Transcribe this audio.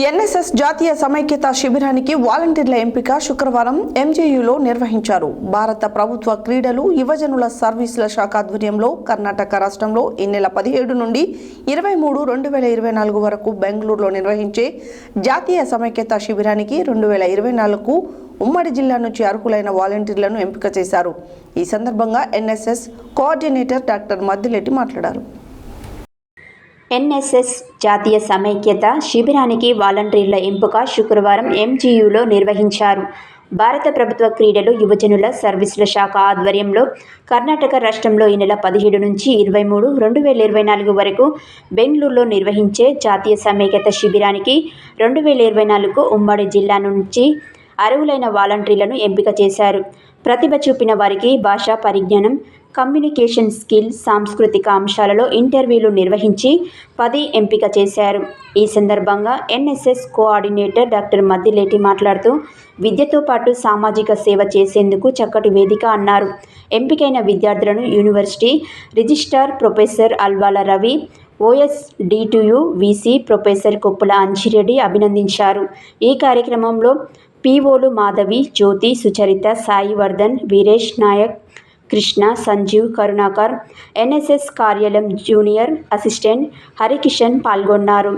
NSS జాతీయ సమైక్యత శిబిరానికి వాలంటీర్ల ఎంపిక శుక్రవారం ఎంజేయూలో నిర్వహించారు. భారత ప్రభుత్వ క్రీడలు యువజనుల సర్వీసుల శాఖ ఆధ్వర్యంలో కర్ణాటక రాష్ట్రంలో ఈ నెల పదిహేడు నుండి ఇరవై మూడు రెండు వేల ఇరవై నాలుగు వరకు బెంగళూరులో నిర్వహించే జాతీయ సమైక్యత శిబిరానికి రెండు వేల ఇరవై నాలుగు ఉమ్మడి జిల్లా నుంచి అర్హులైన వాలంటీర్లను ఎంపిక చేశారు. ఈ సందర్భంగా ఎన్ఎస్ఎస్ కోఆర్డినేటర్ డాక్టర్ మద్దిలెట్టి మాట్లాడారు. ఎన్ఎస్ఎస్ జాతీయ సమైక్యత శిబిరానికి వాలంటీర్ల ఎంపిక శుక్రవారం ఎంజీయూలో నిర్వహించారు. భారత ప్రభుత్వ క్రీడలు యువజనుల సర్వీసుల శాఖ ఆధ్వర్యంలో కర్ణాటక రాష్ట్రంలో ఈ నెల పదిహేడు నుంచి ఇరవై మూడు రెండు వేల ఇరవై నాలుగు వరకు బెంగళూరులో నిర్వహించే జాతీయ సమైక్యత శిబిరానికి రెండు వేల ఇరవై నాలుగు ఉమ్మడి జిల్లా నుంచి అర్హులైన వాలంటీర్లను ఎంపిక చేశారు. ప్రతిభ చూపిన వారికి భాషా పరిజ్ఞానం కమ్యూనికేషన్ స్కిల్ సాంస్కృతిక అంశాలలో ఇంటర్వ్యూలు నిర్వహించి పది ఎంపిక చేశారు. ఈ సందర్భంగా ఎన్ఎస్ఎస్ కోఆర్డినేటర్ డాక్టర్ మద్దిలేటి మాట్లాడుతూ విద్యతో పాటు సామాజిక సేవ చేసేందుకు చక్కటి వేదిక అన్నారు. ఎంపికైన విద్యార్థులను university registrar professor Alwala Ravi OS DTU VC professor Koppula Anjireddy అభినందించారు. ఈ కార్యక్రమంలో పీఓలు మాధవి జ్యోతి సుచరిత సాయివర్ధన్ వీరేష్ నాయక్ కృష్ణ సంజీవ్ కరుణాకర్ ఎన్ఎస్ఎస్ కార్యాలయం జూనియర్ అసిస్టెంట్ హరికిషన్ పాల్గొన్నారు.